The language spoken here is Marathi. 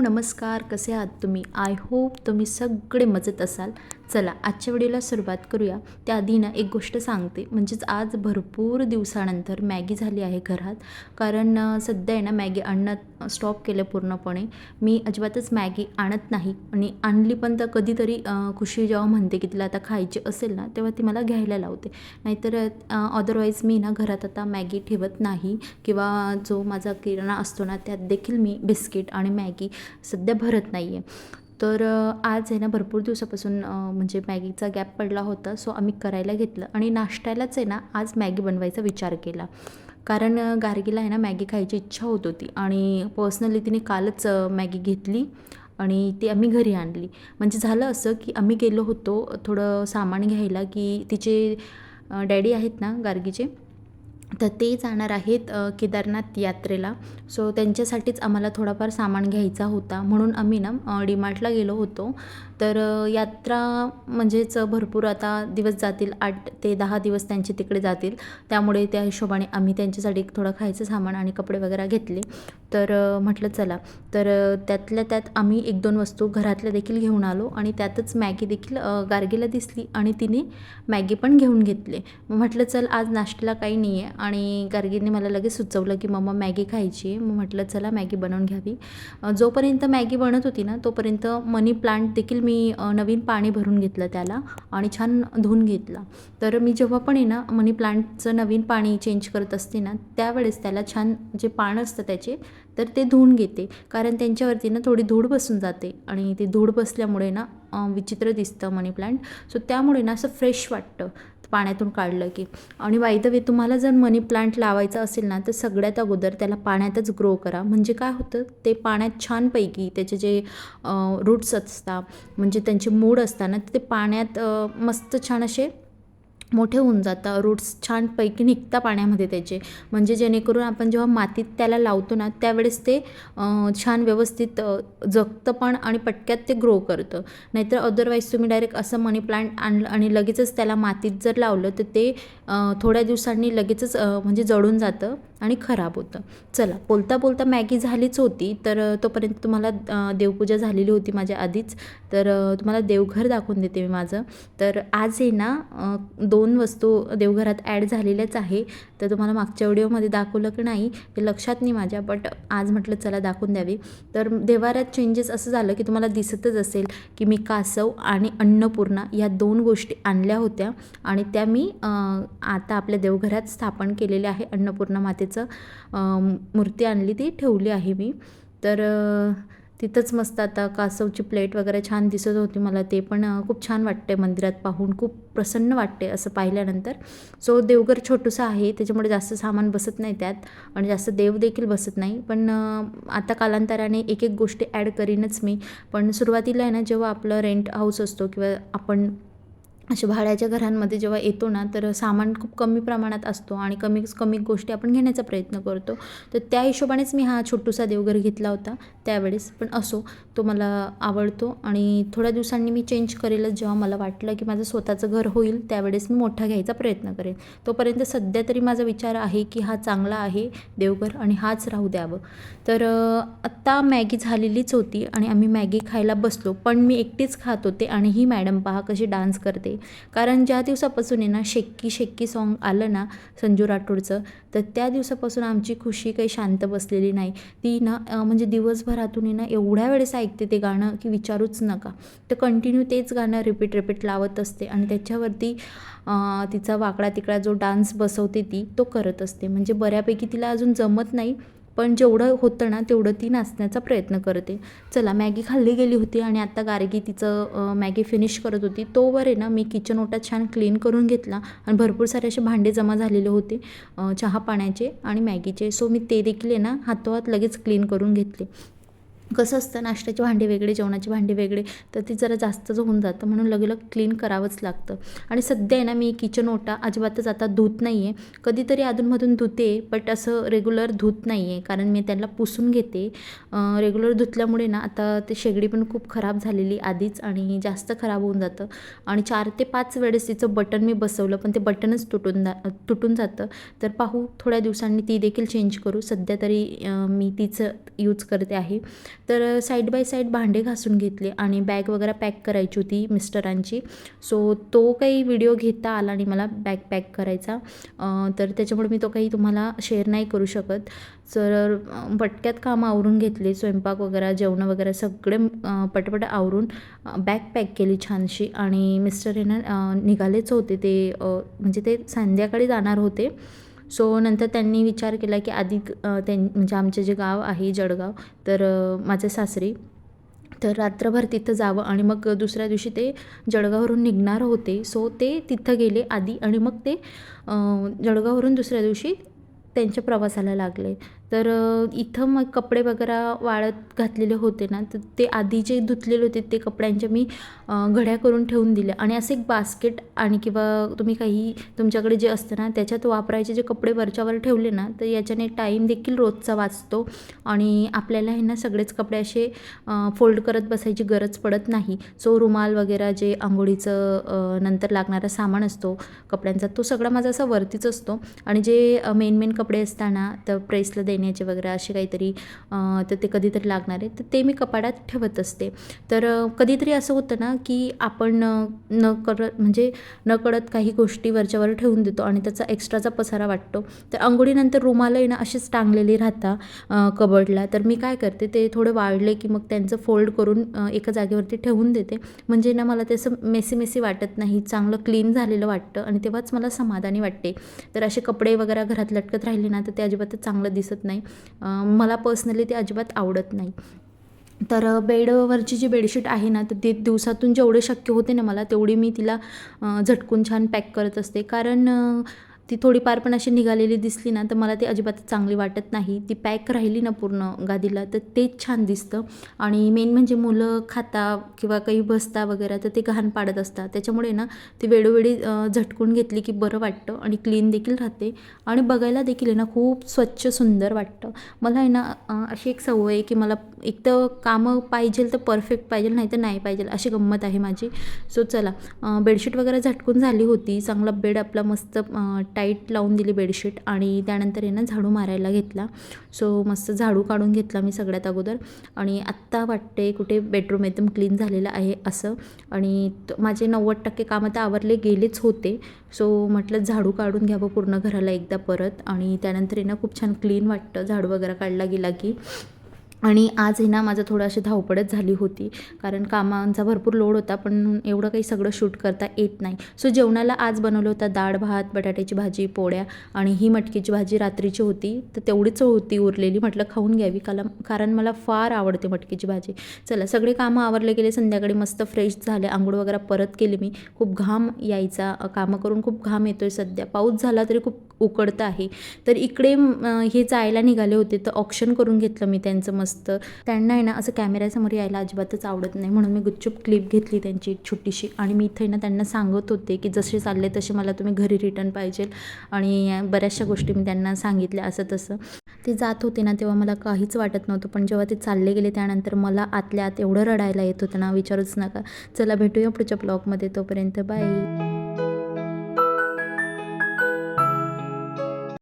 नमस्कार कसे आहात तुम्ही? आय होप तुम्ही सगळे मजेत असाल. चला आजच्या व्हिडिओला सुरुवात करूया. त्याआधी ना एक गोष्ट सांगते. म्हणजेच आज भरपूर दिवसानंतर मॅगी झाली आहे घरात. कारण सध्या आहे ना मॅगी आणणं स्टॉप केलं पूर्णपणे. मी अजिबातच मॅगी आणत नाही. आणि आणली पण तर कधीतरी खुशी जेव्हा म्हणते की तिला आता खायची असेल ना तेव्हा ती मला घ्यायला लावते. नाहीतर अदरवाईज मी ना घरात आता मॅगी ठेवत नाही. किंवा जो माझा किराणा असतो ना त्यात देखील मी बिस्किट आणि मॅगी सध्या भरत नाही आहे तर आज आहे ना भरपूर दिवसापासून म्हणजे मॅगीचा गॅप पडला होता सो आम्ही करायला घेतलं आणि नाश्त्यालाच आहे ना आज मॅगी बनवायचा विचार केला. कारण गार्गीला आहे ना मॅगी खायची इच्छा होत होती आणि पर्सनली तिने कालच मॅगी घेतली आणि ती आम्ही घरी आणली. म्हणजे झालं असं की आम्ही गेलो होतो थोडं सामान घ्यायला की तिचे डॅडी आहेत ना गार्गीचे तर ते जाणार आहेत केदारनाथ यात्रेला. सो त्यांच्यासाठीच आम्हाला थोडाफार सामान घ्यायचा होता. म्हणून आम्ही ना डीमार्टला गेलो होतो. तर यात्रा म्हणजेच भरपूर आता दिवस जातील. आठ ते दहा दिवस त्यांचे तिकडे जातील. त्यामुळे त्या हिशोबाने आम्ही त्यांच्यासाठी थोडं खायचं सामान आणि कपडे वगैरे घेतले. तर म्हटलं चला. तर त्यातल्या त्यात आम्ही एक दोन वस्तू घरातल्या देखील घेऊन आलो आणि त्यातच मॅगी देखील गार्गेला गार्गीला दिसली आणि तिने मॅगी पण घेऊन घेतले. मग म्हटलं चल आज नाश्त्याला काही नाही आहे आणि गार्गीने मला लगेच सुचवलं की मम्मा मॅगी खायची आहे. मग म्हटलं चला मॅगी बनवून घ्यावी. जोपर्यंत मॅगी बनत होती ना तोपर्यंत मनी प्लांट देखील मी नवीन पाणी भरून घेतलं त्याला आणि छान धुवून घेतला. तर मी जेव्हा पण आहे ना मनी प्लांटचं नवीन पाणी चेंज करत असते ना त्यावेळेस त्याला छान जे पानं असतं त्याचे तर ते धुवून घेते. कारण त्यांच्यावरती ना थोडी धूळ बसून जाते आणि ते धूळ बसल्यामुळे ना विचित्र दिसतं मनी प्लांट. सो त्यामुळे ना असं फ्रेश वाटतं पाण्यातून काढलं की. आणि बाय द वे तुम्हाला जर मनी प्लांट लावायचा असेल ना तर सगळ्यात अगोदर त्याला पाण्यातच ग्रो करा. म्हणजे काय होतं ते पाण्यात छानपैकी त्याचे जे रूट्स असतात म्हणजे त्यांचे मूड असतात ना ते पाण्यात मस्त छान असे मोठे होऊन जातं रूट्स छानपैकी निघता पाण्यामध्ये त्याचे. म्हणजे जेणेकरून आपण जेव्हा मातीत त्याला लावतो ना त्यावेळेस ते छान व्यवस्थित जगतं पण आणि पटक्यात ते ग्रो करतं. नाहीतर अदरवाईज तुम्ही डायरेक्ट असं मनी प्लांट आणलं आणि लगेचच त्याला मातीत जर लावलं तर ते थोड्या दिवसांनी लगेचच म्हणजे जळून जातं. आणि खराब होतं. चला बोलता बोलता मॅगी झालीच होती तर तोपर्यंत तुम्हाला देवपूजा झालेली होती माझ्या आधीच. तर तुम्हाला देवघर दाखवून देते मी माझं. तर आज आहे ना दोन वस्तू देवघरात ॲड झालेल्याच आहे. तर तुम्हाला मागच्या व्हिडिओमध्ये दाखवलं की नाही ते लक्षात नाही माझ्या बट आज म्हटलं चला दाखवून द्यावी. तर देवाऱ्यात चेंजेस असं झालं की तुम्हाला दिसतच असेल की मी कासव आणि अन्नपूर्णा या दोन गोष्टी आणल्या होत्या आणि त्या मी आता आपल्या देवघरात स्थापन केलेल्या आहे अन्नपूर्णा मातेचं अ, मूर्ती आणली ती ठेवली आहे मी. तर तिथंच मस्त आता कासवची प्लेट वगैरे छान दिसत होती मला ते पण खूप छान वाटते मंदिरात पाहून खूप प्रसन्न वाटते असं पाहिल्यानंतर. सो देवघर छोटंसं आहे त्याच्यामुळे जास्त सामान बसत नाही त्यात आणि जास्त देव देखील बसत नाही. पण आता कालांतराने एक एक गोष्टी ॲड करीनच मी. पण सुरुवातीला आहे ना जेव्हा आपलं रेंट हाऊस असतो किंवा आपण अशा भाड्याच्या घरांमध्ये जेव्हा येतो ना तर सामान खूप कमी प्रमाणात असतो आणि कमी कमी गोष्टी आपण घेण्याचा प्रयत्न करतो. तर त्या हिशोबानेच मी हा छोटूसा देवघर घेतला होता त्यावेळेस. पण असो तो मला आवडतो आणि थोड्या दिवसांनी मी चेंज करेलच जेव्हा मला वाटलं की माझं स्वतःचं घर होईल त्यावेळेस मी मोठा घ्यायचा प्रयत्न करेन. तोपर्यंत सध्या तरी माझा विचार आहे की हा चांगला आहे देवघर आणि हाच राहू द्यावं. तर आत्ता मॅगी झालेलीच होती आणि आम्ही मॅगी खायला बसलो. पण मी एकटीच खात होते आणि ही मॅडम पहा कशी डान्स करते. कारण ज्या दिवसापासून आहे ना शेक्की शेक्की सॉन्ग आलं ना संजू राठोडचं तर त्या दिवसापासून आमची खुशी काही शांत बसलेली नाही. ती ना म्हणजे दिवसभरातून आहे ना एवढ्या वेळेस ऐकते ते गाणं की विचारूच नका. तर कंटिन्यू तेच गाणं रिपीट रिपीट लावत असते आणि त्याच्यावरती तिचा वाकडा तिकडा जो डान्स बसवते ती तो करत असते. म्हणजे बऱ्यापैकी तिला अजून जमत नाही पण जेवढं होतं ना तेवढं ती नाचण्याचा प्रयत्न करते. चला मॅगी खाल्ली गेली होती आणि आता गार्गी तिचं मॅगी फिनिश करत होती. तोवर आहे ना मी किचन ओटा छान क्लीन करून घेतला आणि भरपूर सारे असे भांडे जमा झालेले होते चहा पाण्याचे आणि मॅगीचे. सो मी ते देखील आहे ना हातोहात लगेच क्लीन करून घेतले. कसं असतं नाश्त्याचे भांडे वेगळे जेवणाचे भांडे वेगळे तर ती जरा जास्तच होऊन जातं. म्हणून लगेलग क्लीन करावंच लागतं. आणि सध्या आहे ना मी किचन ओटा अजिबातच आता धुत नाही आहे कधीतरी अधूनमधून धुते बट असं रेग्युलर धुत नाही आहे कारण मी त्यांना पुसून घेते. रेग्युलर धुतल्यामुळे ना आता ते शेगडी पण खूप खराब झालेली आधीच आणि जास्त खराब होऊन जातं. आणि चार ते पाच वेळेस तिचं बटन मी बसवलं पण ते बटनच तुटून जा तुटून जातं. तर पाहू थोड्या दिवसांनी ती देखील चेंज करू. सध्या तरी मी तिचं यूज करते आहे. तर साईड बाय साईड भांडे घासून घेतले आणि बॅग वगैरे पॅक करायची होती मिस्टरांची. सो तो काही व्हिडिओ घेता आला आणि मला बॅग पॅक करायचा. तर त्याच्यामुळे मी तो काही तुम्हाला शेअर नाही करू शकत. तर पटक्यात कामं आवरून घेतले स्वयंपाक वगैरे जेवणं वगैरे सगळे पटपट आवरून बॅग पॅक केली छानशी आणि मिस्टर हे ना निघालेच होते ते म्हणजे ते संध्याकाळी जाणार होते. सो नंतर त्यांनी विचार केला की आधी त्यां म्हणजे आमचे जे गाव आहे जळगाव तर माझे सासरी तर रात्रभर तिथं जावं आणि मग दुसऱ्या दिवशी ते जळगाववरून निघणार होते. सो ते तिथं गेले आधी आणि मग ते जळगाववरून दुसऱ्या दिवशी त्यांच्या प्रवासाला लागले. तर इथं मग कपडे वगैरे वाळत घातलेले होते ना तर ते आधी जे धुतलेले होते ते कपड्यांच्या मी घड्या करून ठेवून दिल्या. आणि असं एक बास्केट आणि किंवा तुम्ही काही तुमच्याकडे जे असतं ना त्याच्यात वापरायचे जे कपडे वरच्यावर ठेवले ना तर याच्याने टाईम देखील रोजचा वाचतो. आणि आपल्याला हे ना सगळेच कपडे असे फोल्ड करत बसायची गरज पडत नाही. सो रुमाल वगैरे जे आंघोळीचं नंतर लागणारा सामान असतो कपड्यांचा तो सगळा माझा असा वरतीच असतो. आणि जे मेन मेन कपडे असताना तर प्रेसला देण्याचे वगैरे असे काहीतरी तर ते कधीतरी लागणार आहे. तर ते मी कपाडात ठेवत असते. तर कधीतरी असं होतं ना की आपण न करत म्हणजे न कळत काही गोष्टी वरच्यावर ठेवून देतो आणि त्याचा एक्स्ट्राचा पसारा वाटतो. तर आंघोळीनंतर रुमालही ना अशीच टांगलेली राहता कबडला. तर मी काय करते ते थोडे वाळले की मग त्यांचं फोल्ड करून एका जागेवरती ठेवून देते. म्हणजे ना मला ते असं मेसी मेसी वाटत नाही चांगलं क्लीन झालेलं वाटतं आणि तेव्हाच मला समाधानी वाटते. तर असे कपडे वगैरे घरात लटकत राहिले ना तर ते अजिबातच चांगलं दिसत नाही नाही. मला पर्सनली ते अजिबात आवडत नाही. तर बेडवरची जी बेडशीट आहे ना तर ते दिवसातून जेवढे शक्य होते ना मला तेवढी मी तिला झटकून छान पॅक करत असते. कारण ती थोडीफार पण अशी निघालेली दिसली ना तर मला ती अजिबात चांगली वाटत नाही. ती पॅक राहिली ना पूर्ण गादीला तर तेच छान दिसतं. आणि मेन म्हणजे मुलं खाता किंवा काही बसता वगैरे तर ते घाण पाडत असतात. त्याच्यामुळे ना ती वेळोवेळी झटकून घेतली की बरं वाटतं आणि क्लीन देखील राहते. आणि बघायला देखील आहे ना खूप स्वच्छ सुंदर वाटतं. मला आहे ना अशी एक सवय आहे की मला एक तर कामं पाहिजे तर परफेक्ट पाहिजे नाही तर नाही पाहिजे अशी गंमत आहे माझी. सो चला बेडशीट वगैरे झटकून झाली होती. चांगला बेड आपला मस्त टाईट लावून दिली बेडशीट आणि त्यानंतर आहे ना झाडू मारायला घेतला. सो मस्त झाडू काढून घेतला मी सगळ्यात अगोदर. आणि आत्ता वाटते कुठे बेडरूम एकदम क्लीन झालेलं आहे असं. आणि माझे नव्वद टक्के कामं तर आवरले गेलेच होते. सो म्हटलं झाडू काढून घ्यावं पूर्ण घराला एकदा परत. आणि त्यानंतर आहे ना खूप छान क्लीन वाटतं. झाडू वगैरे काढला गेला की. आणि आज आहे ना माझं थोडं अशी धावपळच झाली होती. कारण कामांचा भरपूर लोड होता पण एवढं काही सगळं शूट करता येत नाही. सो जेवणाला आज बनवलं होतं डाळ भात बटाट्याची भाजी पोळ्या आणि ही मटकीची भाजी रात्रीची होती. तर तेवढीच होती उरलेली. म्हटलं खाऊन घ्यावी. कारण कारण मला फार आवडते मटकीची भाजी. चला सगळे कामं आवरले गेले. संध्याकाळी मस्त फ्रेश झाले. आंघोळ वगैरे परत केली मी. खूप घाम यायचा. कामं करून खूप घाम येतो आहे सध्या. पाऊस झाला तरी खूप उकडतं आहे. तर इकडे हे जायला निघाले होते. तर ऑप्शन करून घेतलं मी त्यांचं मस्त मस्त त्यांना आहे ना असं कॅमेऱ्यासमोर यायला अजिबातच आवडत नाही. म्हणून मी गुपचूप क्लिप घेतली त्यांची एक छोटीशी. आणि मी इथे ना त्यांना सांगत होते की जसे चालले तसे मला तुम्ही घरी रिटर्न पाहिजे. आणि बऱ्याचशा गोष्टी मी त्यांना सांगितल्या असं तसं. ते जात होते ना तेव्हा मला काहीच वाटत नव्हतं. पण जेव्हा ते चालले गेले त्यानंतर मला आतल्या आत एवढं रडायला येत होतं ना विचारूच नका. चला भेटूया पुढच्या ब्लॉगमध्ये तोपर्यंत बाय